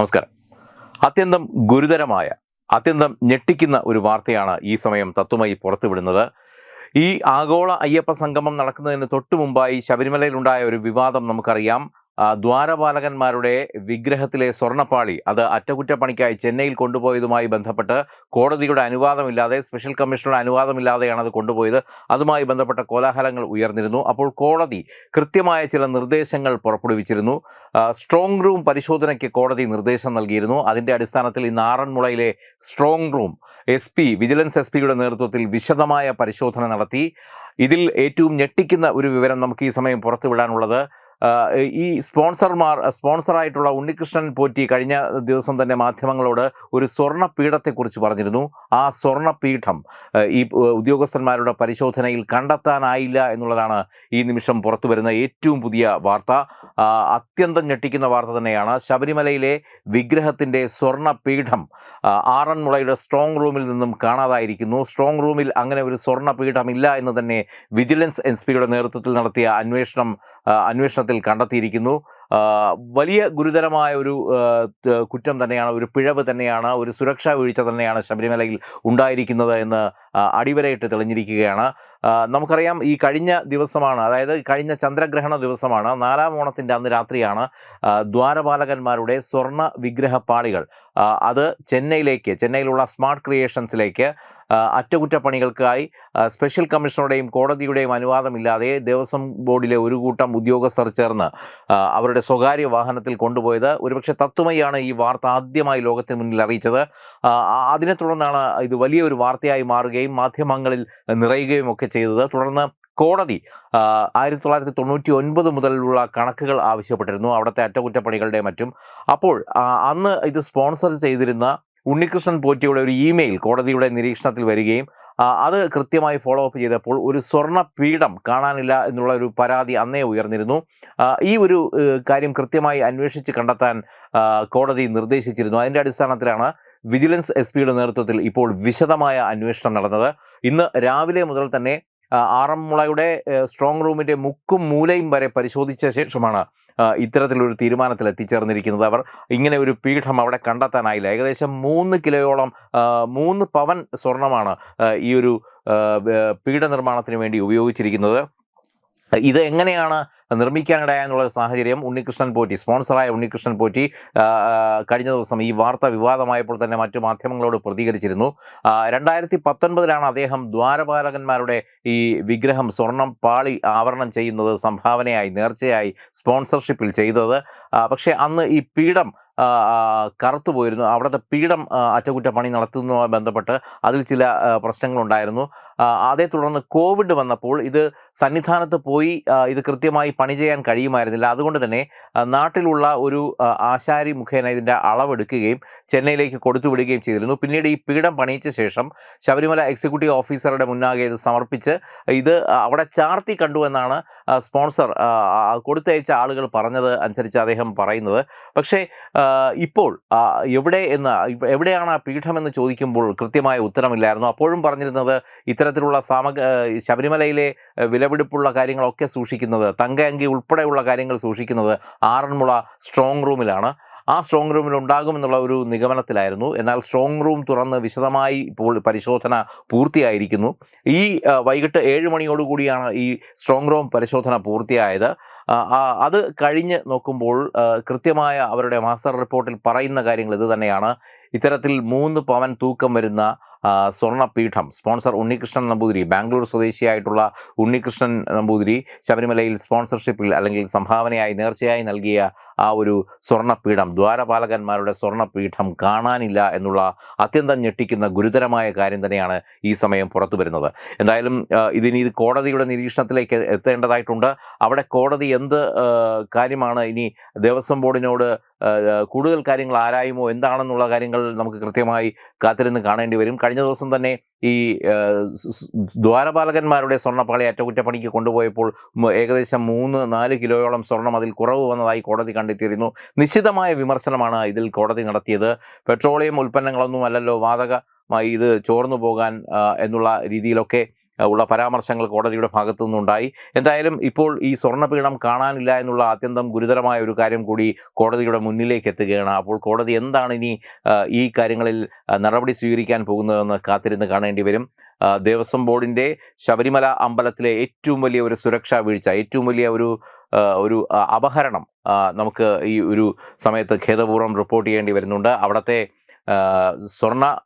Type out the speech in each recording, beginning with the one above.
നമസ്കാരം. അത്യന്തം ഗുരുതരമായ അത്യന്തം ഞെട്ടിക്കുന്ന ഒരു വാർത്തയാണ് ഈ സമയം തത്വമായി പുറത്തുവിടുന്നത്. ഈ ആഗോള അയ്യപ്പ സംഗമം നടക്കുന്നതിന് തൊട്ടു മുമ്പായി ശബരിമലയിലുണ്ടായ ഒരു വിവാദം നമുക്കറിയാം. ദ്വാരപാലകന്മാരുടെ വിഗ്രഹത്തിലെ സ്വർണപ്പാളി അത് അറ്റകുറ്റപ്പണിക്കായി ചെന്നൈയിൽ കൊണ്ടുപോയതുമായി ബന്ധപ്പെട്ട് കോടതിയുടെ അനുവാദമില്ലാതെ സ്പെഷ്യൽ കമ്മീഷണറുടെ അനുവാദമില്ലാതെയാണ് അത് കൊണ്ടുപോയത്. അതുമായി ബന്ധപ്പെട്ട കോലാഹലങ്ങൾ ഉയർന്നിരുന്നു. അപ്പോൾ കോടതി കൃത്യമായ ചില നിർദ്ദേശങ്ങൾ പുറപ്പെടുവിച്ചിരുന്നു. സ്ട്രോങ് റൂം പരിശോധനയ്ക്ക് കോടതി നിർദ്ദേശം നൽകിയിരുന്നു. അതിന്റെ അടിസ്ഥാനത്തിൽ ഇന്ന് ആറന്മുളയിലെ strong room S P vigilance S പിയുടെ നേതൃത്വത്തിൽ വിശദമായ പരിശോധന നടത്തി. ഇതിൽ ഏറ്റവും ഞെട്ടിക്കുന്ന ഒരു വിവരം നമുക്ക് ഈ സമയം പുറത്തുവിടാനുള്ളത് ഈ സ്പോൺസർമാർ സ്പോൺസറായിട്ടുള്ള ഉണ്ണികൃഷ്ണൻ പോറ്റി കഴിഞ്ഞ ദിവസം തന്നെ മാധ്യമങ്ങളോട് ഒരു സ്വർണ പീഠത്തെക്കുറിച്ച് പറഞ്ഞിരുന്നു. ആ സ്വർണ പീഠം ഈ ഉദ്യോഗസ്ഥന്മാരുടെ പരിശോധനയിൽ കണ്ടെത്താനായില്ല എന്നുള്ളതാണ് ഈ നിമിഷം പുറത്തു വരുന്ന ഏറ്റവും പുതിയ വാർത്ത. അത്യന്തം ഞെട്ടിക്കുന്ന വാർത്ത തന്നെയാണ്. ശബരിമലയിലെ വിഗ്രഹത്തിന്റെ സ്വർണ പീഠം ആ, ആറന്മുളയുടെ സ്ട്രോങ് റൂമിൽ നിന്നും കാണാതായിരിക്കുന്നു. സ്ട്രോങ് റൂമിൽ അങ്ങനെ ഒരു സ്വർണ പീഠമില്ല എന്ന് തന്നെ വിജിലൻസ് എസ് പിയുടെ നേതൃത്വത്തിൽ നടത്തിയ അന്വേഷണം അന്വേഷണത്തിൽ കണ്ടെത്തിയിരിക്കുന്നു. വലിയ ഗുരുതരമായ ഒരു കുറ്റം തന്നെയാണ് ഒരു പിഴവ് തന്നെയാണ് ഒരു സുരക്ഷാ വീഴ്ച തന്നെയാണ് ശബരിമലയിൽ ഉണ്ടായിരിക്കുന്നത് എന്ന് അടിവരയിട്ട് തെളിഞ്ഞിരിക്കുകയാണ്. നമുക്കറിയാം ഈ കഴിഞ്ഞ ദിവസമാണ് അതായത് കഴിഞ്ഞ ചന്ദ്രഗ്രഹണ ദിവസമാണ്. നാലാം ഓണത്തിന്റെ അന്ന് രാത്രിയാണ് ദ്വാരപാലകന്മാരുടെ സ്വർണ വിഗ്രഹപ്പാളികൾ അത് ചെന്നൈയിലേക്ക് ചെന്നൈയിലുള്ള സ്മാർട്ട് ക്രിയേഷൻസിലേക്ക് അറ്റകുറ്റപ്പണികൾക്കായി സ്പെഷ്യൽ കമ്മീഷണറുടെയും കോടതിയുടെയും അനുവാദമില്ലാതെ ദേവസ്വം ബോർഡിലെ ഒരു കൂട്ടം ഉദ്യോഗസ്ഥർ ചേർന്ന് അവരുടെ സ്വകാര്യ വാഹനത്തിൽ കൊണ്ടുപോയത്. ഒരുപക്ഷെ തത്വമയാണ് ഈ വാർത്ത ആദ്യമായി ലോകത്തിന് മുന്നിൽ അറിയിച്ചത്. അതിനെ തുടർന്നാണ് ഇത് വലിയൊരു വാർത്തയായി മാറുകയും മാധ്യമങ്ങളിൽ നിറയുകയും ഒക്കെ ചെയ്തത്. തുടർന്ന് കോടതി ആയിരത്തി തൊള്ളായിരത്തി തൊണ്ണൂറ്റി ഒൻപത് മുതലുള്ള കണക്കുകൾ ആവശ്യപ്പെട്ടിരുന്നു. അവിടുത്തെ അറ്റകുറ്റപ്പണികളുടെ മറ്റും. അപ്പോൾ അന്ന് ഇത് സ്പോൺസർ ചെയ്തിരുന്ന ഉണ്ണികൃഷ്ണൻ പോറ്റിയുടെ ഒരു ഇമെയിൽ കോടതിയുടെ നിരീക്ഷണത്തിൽ വരികയും അത് കൃത്യമായി ഫോളോ അപ്പ് ചെയ്തപ്പോൾ ഒരു സ്വർണ പീഠം കാണാനില്ല എന്നുള്ള ഒരു പരാതി അന്നേ ഉയർന്നിരുന്നു. ഈ ഒരു കാര്യം കൃത്യമായി അന്വേഷിച്ച് കണ്ടെത്താൻ കോടതി നിർദ്ദേശിച്ചിരുന്നു. അതിന്റെ അടിസ്ഥാനത്തിലാണ് വിജിലൻസ് എസ് പിയുടെ നേതൃത്വത്തിൽ ഇപ്പോൾ വിശദമായ അന്വേഷണം നടന്നത്. ഇന്ന് രാവിലെ മുതൽ തന്നെ ആറന്മുളയുടെ സ്ട്രോങ് റൂമിന്റെ മുക്കും മൂലയും വരെ പരിശോധിച്ച ശേഷമാണ് ഇത്തരത്തിലൊരു തീരുമാനത്തിൽ എത്തിച്ചേർന്നിരിക്കുന്നത് അവർ. ഇങ്ങനെ ഒരു പീഠം അവിടെ കണ്ടെത്താനായില്ല. ഏകദേശം മൂന്ന് കിലോയോളം മൂന്ന് പവൻ സ്വർണമാണ് ഈ ഒരു ആ, പീഠ നിർമ്മാണത്തിന് വേണ്ടി ഉപയോഗിച്ചിരിക്കുന്നത്. ഇത് എങ്ങനെയാണ് നിർമ്മിക്കാനിടയ എന്നുള്ള ഒരു സാഹചര്യം ഉണ്ണികൃഷ്ണൻ പോറ്റി സ്പോൺസറായ ഉണ്ണികൃഷ്ണൻ പോറ്റി കഴിഞ്ഞ ദിവസം ഈ വാർത്ത വിവാദമായപ്പോൾ തന്നെ മറ്റു മാധ്യമങ്ങളോട് പ്രതികരിച്ചിരുന്നു. രണ്ടായിരത്തി പത്തൊൻപതിലാണ് അദ്ദേഹം ദ്വാരപാലകന്മാരുടെ ഈ വിഗ്രഹം സ്വർണം പാളി ആവരണം ചെയ്യുന്നത് സംഭാവനയായി നേർച്ചയായി സ്പോൺസർഷിപ്പിൽ ചെയ്തത്. പക്ഷേ അന്ന് ഈ പീഠം കറുത്തു പോയിരുന്നു. അവിടുത്തെ പീഠം അറ്റകുറ്റപ്പണി നടത്തുന്നതുമായി ബന്ധപ്പെട്ട് അതിൽ ചില പ്രശ്നങ്ങളുണ്ടായിരുന്നു. അതേ തുടർന്ന് കോവിഡ് വന്നപ്പോൾ ഇത് സന്നിധാനത്ത് പോയി ഇത് കൃത്യമായി പണി ചെയ്യാൻ കഴിയുമായിരുന്നില്ല. അതുകൊണ്ട് തന്നെ നാട്ടിലുള്ള ഒരു ആശാരി മുഖേന ഇതിന്റെ അളവെടുക്കുകയും ചെന്നൈയിലേക്ക് കൊടുത്തുവിടുകയും ചെയ്തിരുന്നു. പിന്നീട് ഈ പീഠം പണിയിച്ച ശേഷം ശബരിമല എക്സിക്യൂട്ടീവ് ഓഫീസറുടെ മുന്നാകെ ഇത് സമർപ്പിച്ച് ഇത് അവിടെ ചാർത്തി കണ്ടു എന്നാണ് സ്പോൺസർ കൊടുത്തയച്ച ആളുകൾ പറഞ്ഞത് അനുസരിച്ച് അദ്ദേഹം പറയുന്നത്. പക്ഷേ ഇപ്പോൾ എവിടെ എന്ന് എവിടെയാണ് ആ പീഠം എന്ന് ചോദിക്കുമ്പോൾ കൃത്യമായ ഉത്തരമില്ലായിരുന്നു. അപ്പോഴും പറഞ്ഞിരുന്നത് ഇത്തരത്തിലുള്ള സാമഗ ശബരിമലയിലെ വിലപിടിപ്പുള്ള കാര്യങ്ങളൊക്കെ സൂക്ഷിക്കുന്നത് തങ്കയങ്കി ഉൾപ്പെടെയുള്ള കാര്യങ്ങൾ സൂക്ഷിക്കുന്നത് ആറന്മുള സ്ട്രോങ് റൂമിലാണ് ആ സ്ട്രോങ് റൂമിൽ ഉണ്ടാകുമെന്നുള്ള ഒരു നിഗമനത്തിലായിരുന്നു. എന്നാൽ സ്ട്രോങ് റൂം തുറന്ന് വിശദമായി ഇപ്പോൾ പരിശോധന പൂർത്തിയായിരിക്കുന്നു. ഈ വൈകിട്ട് ഏഴ് മണിയോടുകൂടിയാണ് ഈ സ്ട്രോങ് റൂം പരിശോധന പൂർത്തിയായത്. അത് കഴിഞ്ഞ് നോക്കുമ്പോൾ കൃത്യമായ അവരുടെ മാസ്റ്റർ റിപ്പോർട്ടിൽ പറയുന്ന കാര്യങ്ങൾ ഇത് തന്നെയാണ്. ഇത്തരത്തിൽ മൂന്ന് പവൻ തൂക്കം വരുന്ന സ്വർണപീഠം സ്പോൺസർ ഉണ്ണികൃഷ്ണൻ നമ്പൂതിരി. ബാംഗ്ലൂർ സ്വദേശിയായിട്ടുള്ള ഉണ്ണികൃഷ്ണൻ നമ്പൂതിരി ശബരിമലയിൽ സ്പോൺസർഷിപ്പിൽ അല്ലെങ്കിൽ സംഭാവനയായി നേർച്ചയായി നൽകിയ ആ ഒരു സ്വർണപീഠം ദ്വാരപാലകന്മാരുടെ സ്വർണപീഠം കാണാനില്ല എന്നുള്ള അത്യന്തം ഞെട്ടിക്കുന്ന ഗുരുതരമായ കാര്യം തന്നെയാണ് ഈ സമയം പുറത്തു വരുന്നത്. എന്തായാലും ഇതിനി ഇത് കോടതിയുടെ നിരീക്ഷണത്തിലേക്ക് എത്തേണ്ടതായിട്ടുണ്ട്. അവിടെ കോടതി എന്ത് കാര്യമാണ് ഇനി ദേവസ്വം ബോർഡിനോട് കൂടുതൽ കാര്യങ്ങൾ ആരായുമോ എന്താണെന്നുള്ള കാര്യങ്ങൾ നമുക്ക് കൃത്യമായി കാത്തിരുന്ന് കാണേണ്ടി വരും. കഴിഞ്ഞ ദിവസം തന്നെ ഈ ദ്വാരപാലകന്മാരുടെ സ്വർണപ്പാളി അറ്റകുറ്റപ്പണിക്ക് കൊണ്ടുപോയപ്പോൾ ഏകദേശം മൂന്ന് നാല് കിലോയോളം സ്വർണം അതിൽ കുറവ് വന്നതായി കോടതി കണ്ടെത്തിയിരുന്നു. നിശ്ചിതമായ വിമർശനമാണ് ഇതിൽ കോടതി നടത്തിയത്. പെട്രോളിയം ഉൽപ്പന്നങ്ങളൊന്നും അല്ലല്ലോ വാതകമായി ഇത് ചോർന്നു പോകാൻ എന്നുള്ള രീതിയിലൊക്കെ ഉള്ള പരാമർശങ്ങൾ കോടതിയുടെ ഭാഗത്തു നിന്നുണ്ടായി എന്തായാലും ഇപ്പോൾ ഈ സ്വർണപീഠം കാണാനില്ല എന്നുള്ള അത്യന്തം ഗുരുതരമായ ഒരു കാര്യം കൂടി കോടതിയുടെ മുന്നിലേക്ക് എത്തുകയാണ്. അപ്പോൾ കോടതി എന്താണ് ഇനി ഈ കാര്യങ്ങളിൽ നടപടി സ്വീകരിക്കാൻ പോകുന്നതെന്ന് കാത്തിരുന്ന് കാണേണ്ടി വരും. ദേവസ്വം ബോർഡിന്റെ ശബരിമല അമ്പലത്തിലെ ഏറ്റവും വലിയ ഒരു സുരക്ഷാ വീഴ്ച ഏറ്റവും വലിയ ഒരു ഒരു അപഹരണം നമുക്ക് ഈ ഒരു സമയത്ത് ഖേദപൂർവം റിപ്പോർട്ട് ചെയ്യേണ്ടി വരുന്നുണ്ട്. അവിടുത്തെ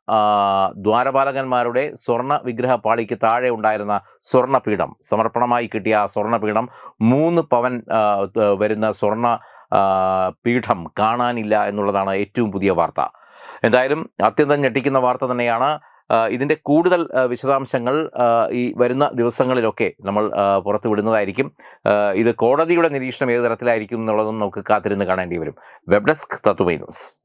ആ, ദ്വാരപാലകന്മാരുടെ സ്വർണ വിഗ്രഹ പാളിക്ക് താഴെ ഉണ്ടായിരുന്ന സ്വർണപീഠം. സമർപ്പണമായി കിട്ടിയ ആ സ്വർണപീഠം മൂന്ന് പവൻ വരുന്ന സ്വർണ പീഠം കാണാനില്ല എന്നുള്ളതാണ് ഏറ്റവും പുതിയ വാർത്ത. എന്തായാലും അത്യന്തം ഞെട്ടിക്കുന്ന വാർത്ത തന്നെയാണ്. ഇതിന്റെ കൂടുതൽ വിശദാംശങ്ങൾ ഈ വരുന്ന ദിവസങ്ങളിലൊക്കെ നമ്മൾ പുറത്തു വിടുന്നതായിരിക്കും. ഇത് കോടതിയുടെ നിരീക്ഷണം ഏത് തരത്തിലായിരിക്കും എന്നുള്ളതും നമുക്ക് കാത്തിരുന്ന് കാണേണ്ടി വരും. Web desk Tatwamayi news.